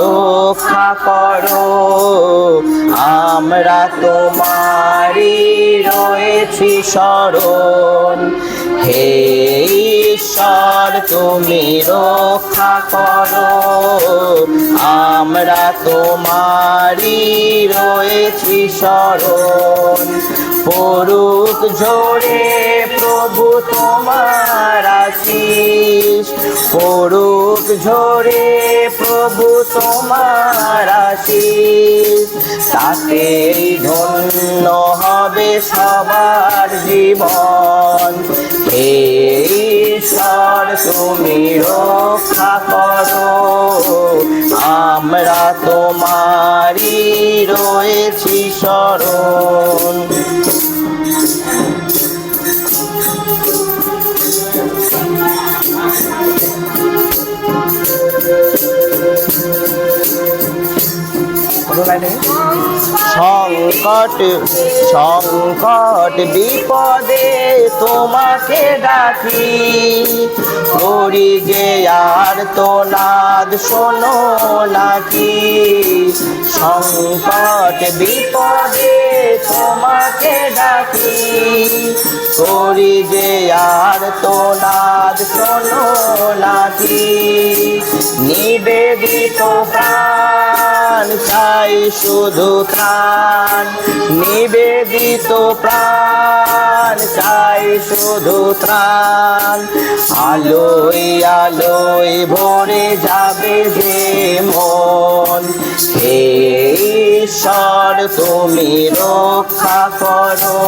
রক্ষা করো। আমরা তোমারই রয়েছি স্মরণ হে ঈশ্বর, তুমি রক্ষা করো। আমরা তোমারই রয়েছি স্মরণ পড়ুক ঝরে প্রভু তোমার পড়ুক ঝরে প্রভু তোমার আশিস তাতেই ধন্য হবে সবার জীবন। ঈশ্বর, তুমি রক্ষা করো। আমরা তোমারই রয়েছি স্মরণ। সংকট সংকট বিপদে তোমাকে ডাকি। করি যে আর তোলাদ শোনো নাকি? সংকট বিপদে তোমাকে ডাকি। করি যে আর তোলাদ শোনো নাকি? নিবেদিত প্রাণ চাই শুধু ত্রাণ, নিবেদিত প্রাণ চাই শুধু ত্রাণ। আলোয় আলোয় ভরে যাবে যে মন। হে ঈশ্বর, তুমি রক্ষা করো।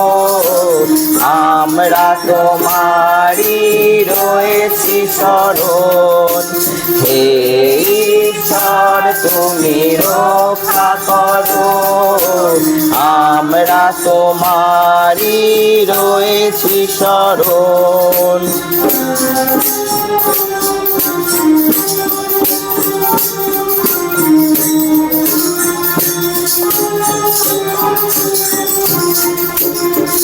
আমরা তোমারই রয়েছি স্মরণ হে ঈশ্বর, তুমি রক্ষা আমরা তোমারই রয়েছি স্মরণ।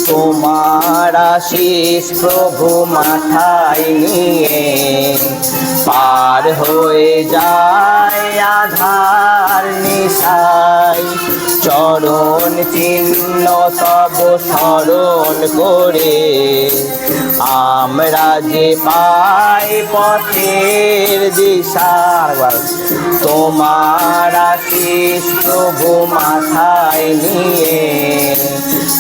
তোমার আশিস প্রভু মাথায় নিয়ে পার হয়ে যায় আধার নিশাই চরণ চিহ্ন সব স্মরণ করে। আমরা যে পাই পথের দিশা তোমার প্রভু মাথায় নিয়ে।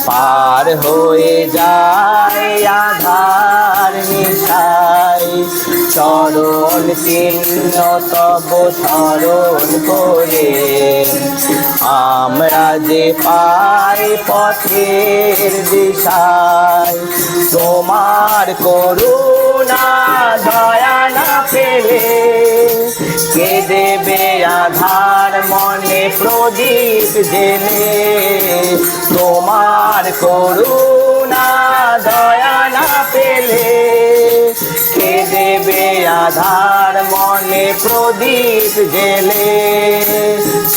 পার হয়ে যায় আধার নিশাই, চরণ চিহ্ন তব স্মরণ করে। আমরা যে পাই পথের দিশায়। তোমার করুণা দয়া না পেলে কে দেবে আধার মনে প্রদীপ জেলে? তোমার করুণা দয়া না পেলে? কে দেবে আধার মনে প্রদীপ জেলে?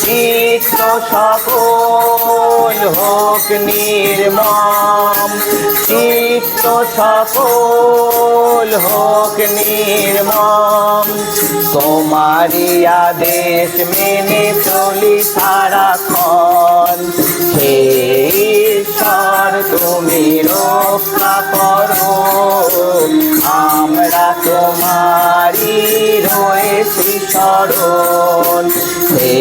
চিত্র সকল হোক নির্মম। চিত্র সকল হোক নির্মম। তোমারই আদেশ মেনে চলি সারাক্ষণ হে ঈশ্বর, তুমি রক্ষা করো। আমরা তোমারই রয়েছি স্মরণ। হে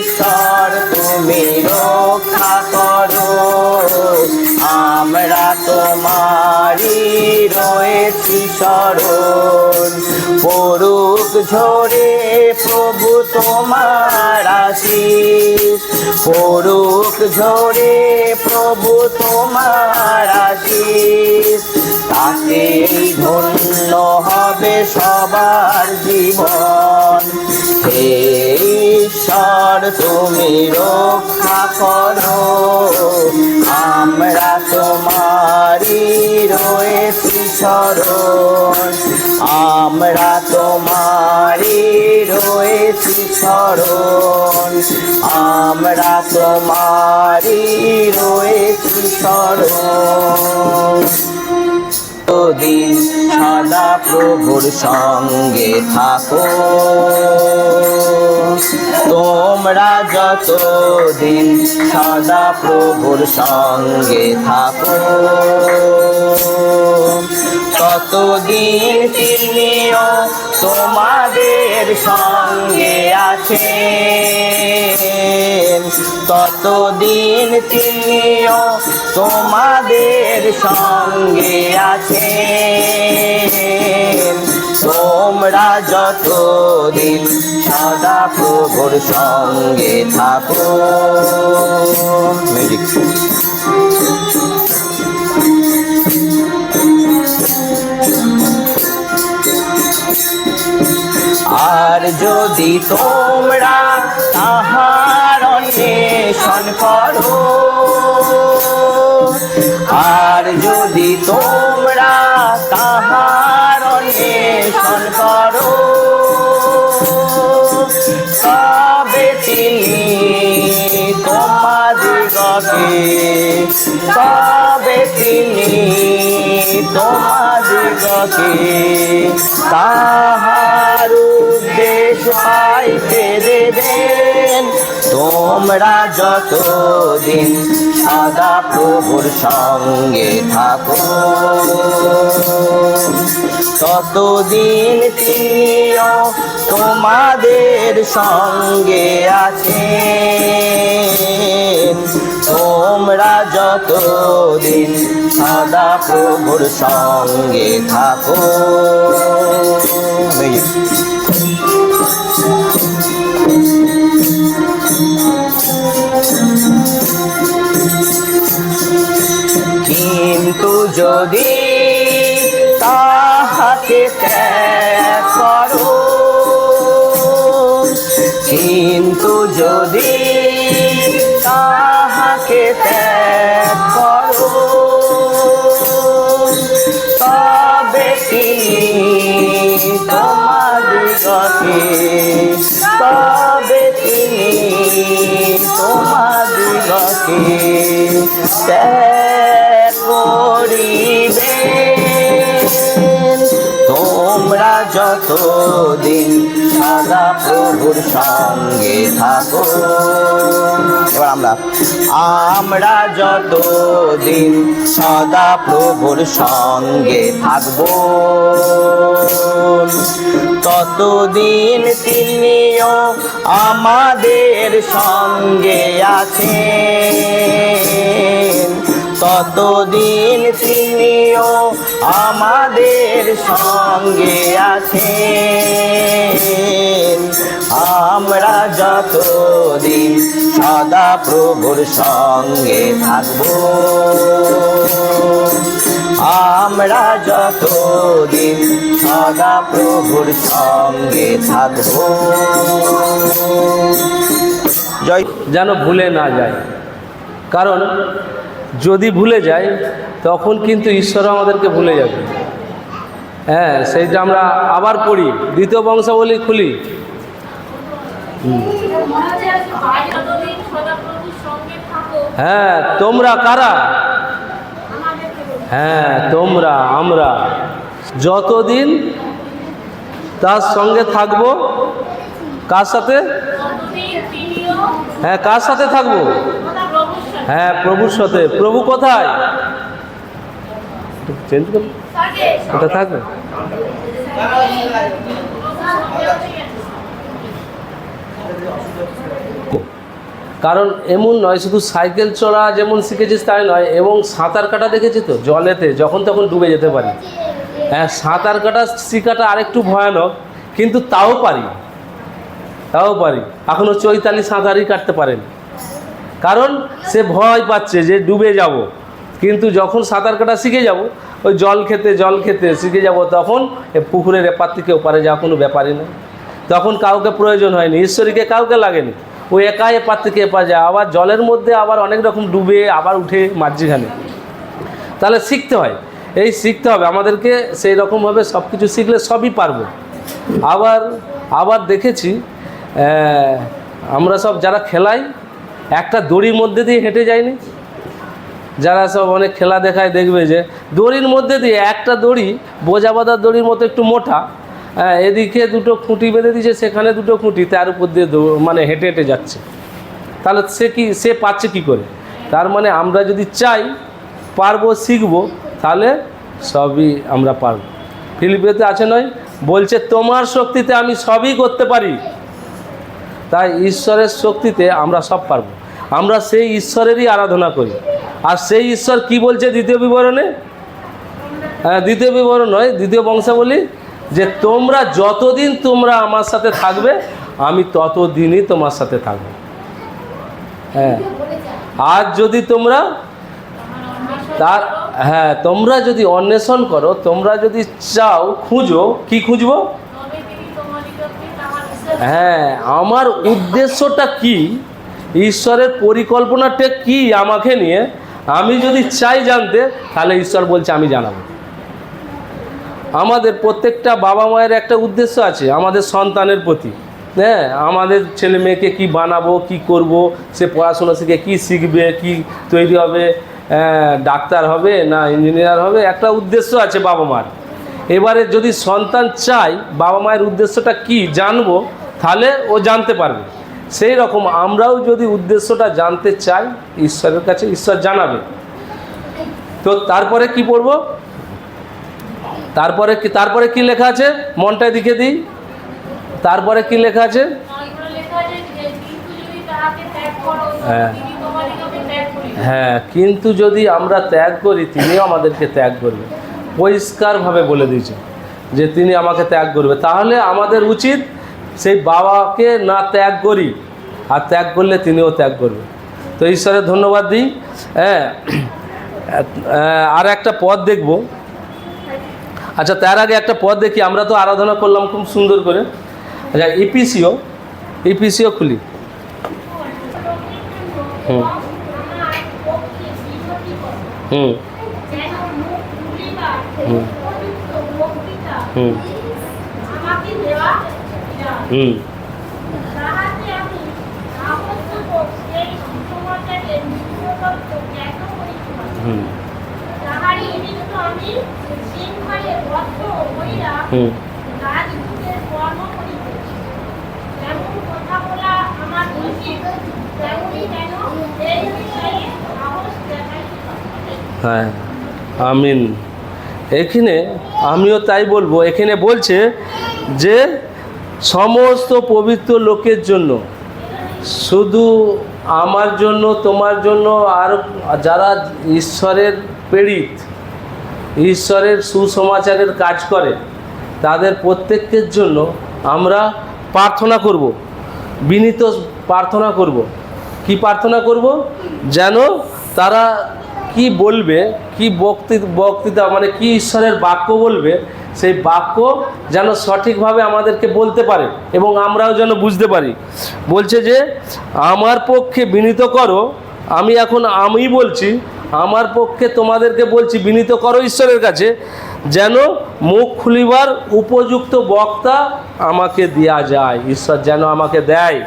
ঈশ্বর, তুমি রক্ষা করো। আমরা তোমারই রয়েছি স্মরণ পড়ুক ঝরে প্রভু তোমার আশিস পড়ুক ঝরে প্রভু তোমার আশিস তাতেই ধন্য হবে সবার জীবন। ঈশ্বর, তুমি রক্ষা করো। আমরা তোমারই রয়েছি স্মরণ আমরা তোমারই রয়েছি স্মরণ আমরা তোমারই রয়েছি স্মরণ দিন সদা প্রভুর সঙ্গে থাকো, তোমরা যতদিন সদা প্রভুর সঙ্গে থাকো, ততদিন তিনিও তোমাদের সঙ্গে আছেন ততদিন তিনিও তোমাদের সঙ্গে আছেন? তোমরা যতদিন সদা প্রভুর সঙ্গে থাকো। আর যদি তোমরা তাহার অন্বেষণ করো। আর যদি তোমরা তাহার অন্বেষণ করো, তবে তিনি তোমাদিগকে তবে তিনি তোমাদিগকে তাহার উদ্দেশ পাইতে দেবেন তোমরা যতদিন সদা প্রভুর সঙ্গে থাকো, ততদিন তিনিও তোমাদের সঙ্গে আছে। তোমরা যতদিন সদা প্রভুর সঙ্গে থাকো। যদি তাহাকে ত্যাগ যতদিন সদা প্রভুর সঙ্গে থাকো। এবার আমরা আমরা যতদিন সদা প্রভুর সঙ্গে থাকব, ততদিন তিনিও আমাদের সঙ্গে আছেন। ততদিন তিনিও আমাদের সঙ্গে আছেন? আমরা যতদিন সদা প্রভুর সঙ্গে থাকব। আমরা যতদিন সদা প্রভুর সঙ্গে থাকব। জয় যেন ভুলে না যায়। কারণ যদি ভুলে যায় তখন কিন্তু ঈশ্বর আমাদেরকে ভুলে যাবে। হ্যাঁ সেইটা আমরা আবার পড়ি, দ্বিতীয় বংশাবলী খুলি। হ্যাঁ তোমরা কারা? হ্যাঁ তোমরা, আমরা। যতদিন তার সঙ্গে থাকব, কার সাথে? হ্যাঁ কার সাথে থাকব? হ্যাঁ প্রভুর সাথে। প্রভু কোথায়? থাকবে? কারণ এমন নয়, শুধু সাইকেল চড়া যেমন শিখেছিস তাই নয়, এবং সাঁতার কাটা দেখেছি তো, জলেতে, যখন তখন ডুবে যেতে পারি। হ্যাঁ সাঁতার কাটা শিখাটা আরেকটু ভয়ানক, কিন্তু তাও পারি। তাও পারি। এখনও চৈতালি সাঁতারই কাটতে পারেন। কারণ সে ভয় পাচ্ছে যে ডুবে যাব। কিন্তু যখন সাঁতার কাটা শিখে যাব, ওই জল খেতে জল খেতে শিখে যাব, তখন এ পুকুরের এপার থেকে ওপারে যাওয়া কোনো ব্যাপারই না। তখন কাউকে প্রয়োজন হয়নি, ঈশ্বরীকে কাউকে লাগেনি। ও একা এপার থেকে এপার যায়, আবার জলের মধ্যে আবার অনেক রকম ডুবে আবার উঠে মাঝিখানে। তাহলে শিখতে হয়। এই শিখতে হবে, আমাদেরকে সেই রকমভাবে সব কিছু শিখলে সবই পারব। আবার আবার দেখেছি আমরা সব যারা খেলাই একটা দড়ির মধ্যে দিয়ে হেঁটে যায়নি? যারা সব অনেক খেলা দেখায় দেখবে যে, দড়ির মধ্যে দিয়ে একটা দড়ি বোঝা বাঁধার দড়ির মতো একটু মোটা হ্যাঁ এদিকে দুটো খুঁটি বেঁধে দিয়েছে, সেখানে দুটো খুঁটি, তার উপর দিয়ে মানে হেঁটে হেঁটে যাচ্ছে। তাহলে সে কি, সে পাচ্ছে কি করে? তার মানে আমরা যদি চাই, পারব, শিখব, তাহলে সবই আমরা পারব। ফিলিপিওতে আছে নয়, বলছে, তোমার শক্তিতে আমি সবই করতে পারি। তাই ঈশ্বরের শক্তিতে আমরা সব পারব। আমরা সেই ঈশ্বরেরই আরাধনা করি। আর সেই ঈশ্বর কি বলছে দ্বিতীয় বিবরণে? হ্যাঁ দ্বিতীয় বিবরণ নয়, দ্বিতীয় বংশাবলী, যে তোমরা যতদিন তোমরা আমার সাথে থাকবে, আমি ততদিনই তোমার সাথে থাকব। হ্যাঁ আর যদি তোমরা তার হ্যাঁ তোমরা যদি অন্বেষণ করো, তোমরা যদি চাও খুঁজো, কি খুঁজবো তবে তিনি তোমাদিগকে তাহার বিশ্বাস হ্যাঁ আমার উদ্দেশ্যটা কি? ঈশ্বরের পরিকল্পনাটা কি আমাকে নিয়ে? আমি যদি চাই জানতে, তাহলে ঈশ্বর বলছে, আমি জানাব। আমাদের প্রত্যেকটা বাবা মায়ের একটা উদ্দেশ্য আছে, আমাদের সন্তানের প্রতি। হ্যাঁ আমাদের ছেলে মেয়েকে কি বানাবো, কি করব, সে পড়াশোনা শিখে কি শিখবে, কি তৈরি হবে ডাক্তার হবে না ইঞ্জিনিয়ার হবে, একটা উদ্দেশ্য আছে বাবা মার। এবারে যদি সন্তান চাই বাবা মায়ের উদ্দেশ্যটা কি জানব তাহলে ও জানতে পারবে। সেই রকম আমরাও যদি উদ্দেশ্যটা জানতে চাই, ঈশ্বরের কাছে ঈশ্বর জানাবে। তো তারপরে কি পড়ব? তারপরে কি তারপরে কি লেখা আছে? মনটা দিকে দিই। তারপরে কি লেখা আছে? হ্যাঁ। হ্যাঁ কিন্তু যদি আমরা ত্যাগ করি, তিনিও আমাদেরকে ত্যাগ করবে। পরিষ্কারভাবে বলে দিয়েছে যে, তিনি আমাকে ত্যাগ করবে। তাহলে আমাদের উচিত সেই বাবাকে না ত্যাগ করি, আর ত্যাগ করলে তিনিও ত্যাগ করবে তো ঈশ্বরের ধন্যবাদ দিই। হ্যাঁ আর একটা পদ দেখব। আচ্ছা তার আগে একটা পদ দেখি। আমরা তো আরাধনা করলাম খুব সুন্দর করে। আচ্ছা ইপিসিও ইপিসিও খুলি। হুম হুম। হুম। হুম আমাকে দেওয়া যায় হুম তাহাতে আমি আবশ্যক সেই সুসমাচারে নিম্নতত্ত্ব জ্ঞাত করিতে হুম। হুম। পারি। হ্যাঁ। আমিন। এখানে আমিও তাই বলব। এখানে বলছে যে সমস্ত পবিত্র লোকের জন্য। শুধু আমার জন্য, তোমার জন্য, আর যারা ঈশ্বরের প্রেরিত, ঈশ্বরের সুসমাচারের কাজ করে, তাদের প্রত্যেকের জন্য আমরা প্রার্থনা করব। বিনীত প্রার্থনা করব। কি প্রার্থনা করব? যেন তারা কি বলবে, কি বক্তৃ, বক্তৃতা মানে কি ঈশ্বরের বাক্য বলবে সেই বাক্য যেন সঠিকভাবে আমাদেরকে বলতে পারে এবং আমরাও যেন বুঝতে পারি। বলছে যে, আমার পক্ষে বিনীত করো, আমি এখন আমি বলছি, আমার পক্ষে তোমাদেরকে বলছি, বিনীত করো ঈশ্বরের কাছে, যেন মুখ খুলিবার উপযুক্ত বক্তা আমাকে দেয়া যায়। ঈশ্বর যেন আমাকে দেয়।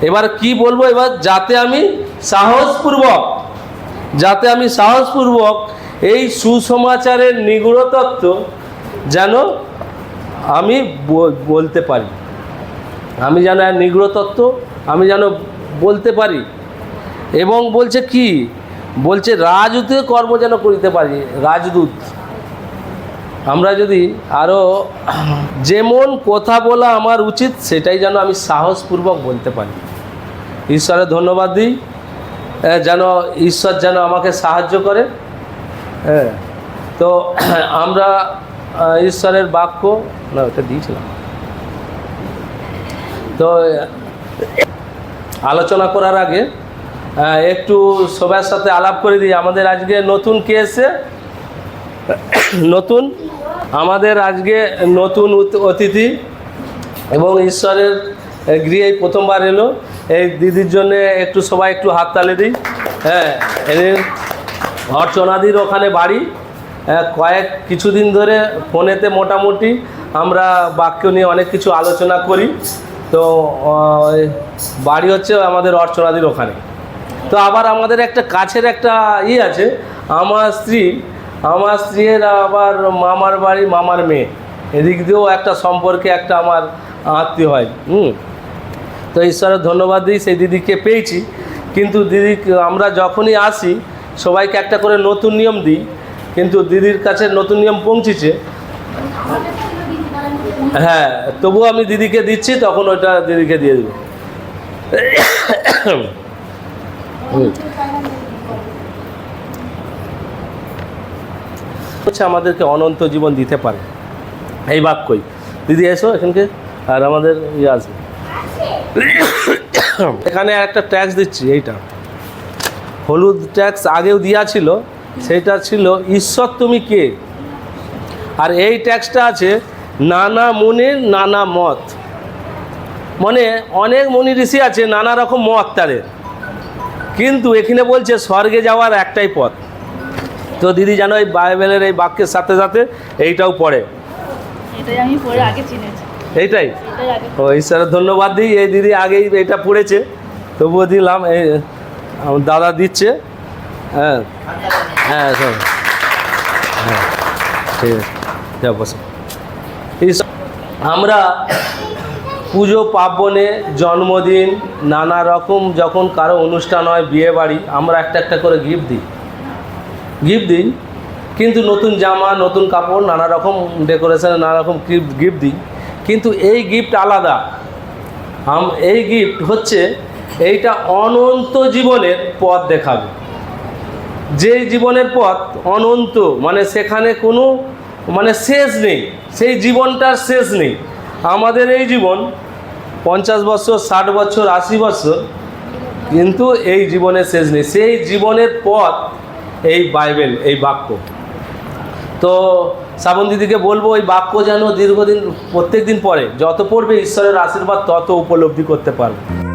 এবার কি বলব? এবার যাতে আমি সাহসপূর্বক, যাতে আমি সাহসপূর্বক এই সুসমাচারের নিগুড় তত্ত্ব যেন আমি বলতে পারি। আমি যেন নিগুড় তত্ত্ব আমি যেন বলতে পারি। এবং বলছে কি? বলছে রাজদূতে কর্ম যেন করিতে পারি, রাজদূত। আমরা যদি আরও যেমন কথা বলা আমার উচিত, সেটাই যেন আমি সাহসপূর্বক বলতে পারি। ঈশ্বরের ধন্যবাদ দিই। যেন ঈশ্বর যেন আমাকে সাহায্য করে। হ্যাঁ। তো আমরা ঈশ্বরের বাক্য, না, ওটা দিয়েছিলাম। তো, আলোচনা করার আগে একটু সবার সাথে আলাপ করে দিই আমাদের আজকে নতুন কে এসে নতুন? আমাদের আজকে নতুন অতিথি এবং ঈশ্বরের গৃহে প্রথমবার এলো। এই দিদির জন্য একটু সবাই একটু হাততালি দিই। হ্যাঁ অর্চনাদির ওখানে বাড়ি। কয়েক কিছুদিন ধরে ফোনেতে মোটামুটি আমরা বাক্য নিয়ে অনেক কিছু আলোচনা করি। তো বাড়ি হচ্ছে আমাদের অর্চনাদির ওখানে। তো আবার আমাদের একটা কাছের একটা ই আছে, আমার স্ত্রী, আমার স্ত্রীর আবার মামার বাড়ি, মামার মেয়ে। এদিক দিয়েও একটা সম্পর্কে একটা আমার আত্মীয় হয়, হুম। তো ঈশ্বরের ধন্যবাদ দিই, সেই দিদিকে পেয়েছি। কিন্তু দিদি, আমরা যখনই আসি সবাইকে একটা করে নতুন নিয়ম দিই, কিন্তু দিদির কাছে নতুন নিয়ম পৌঁছেছে। হ্যাঁ তবুও আমি দিদিকে দিচ্ছি, তখন ওটা দিদিকে দিয়ে দেবো। হচ্ছে আমাদেরকে অনন্ত জীবন দিতে পারে। এই বাক্যই দিদি এসো এখানকে, আর আমাদের ইয়ে আসবে এখানে একটা ট্যাক্স দিচ্ছি, এইটা। হলুদ ট্যাক্স আগেও দেওয়া ছিল সেইটা ছিল ঈশ্বর তুমি কে? আর এই ট্যাক্সটা আছে নানা মুনির নানা মত। মানে অনেক মুনি ঋষি আছে নানা রকম মত তাদের। কিন্তু এখানে বলছে স্বর্গে যাওয়ার একটাই পথ। তো দিদি জানো এই বাইবেলের এই বাক্যের সাথে সাথে এইটাও পড়ে। এইটাই? ও ঈশ্বরের ধন্যবাদ দিই এই দিদি আগেই এটা পড়েছে। তবুও দিলাম এই আমার দাদা দিচ্ছে। হ্যাঁ। হ্যাঁ হ্যাঁ ঠিক আছে। আমরা পুজো, পার্বণে জন্মদিন, নানা রকম যখন কারও অনুষ্ঠান হয়, বিয়ে বাড়ি, আমরা একটা একটা করে গিফট দিই। গিফট দিই। কিন্তু নতুন জামা, নতুন কাপড়, নানা রকম ডেকোরেশন নানা রকম গিফট গিফট দিই। কিন্তু এই গিফট আলাদা। এই গিফট হচ্ছে এইটা অনন্ত জীবনের পথ দেখাবে। যেই জীবনের পথ অনন্ত মানে সেখানে কোনো মানে শেষ নেই, সেই জীবনটার শেষ নেই। আমাদের এই জীবন পঞ্চাশ বছর, ষাট বছর, আশি বছর, কিন্তু এই জীবনের শেষ নেই। সেই জীবনের পথ এই বাইবেল, এই বাক্য। তো শ্রাবণ দিদিকে বলব ওই বাক্য যেন দীর্ঘদিন প্রত্যেক দিন পরে যত পড়বে, ঈশ্বরের আশীর্বাদ তত উপলব্ধি করতে পারবে।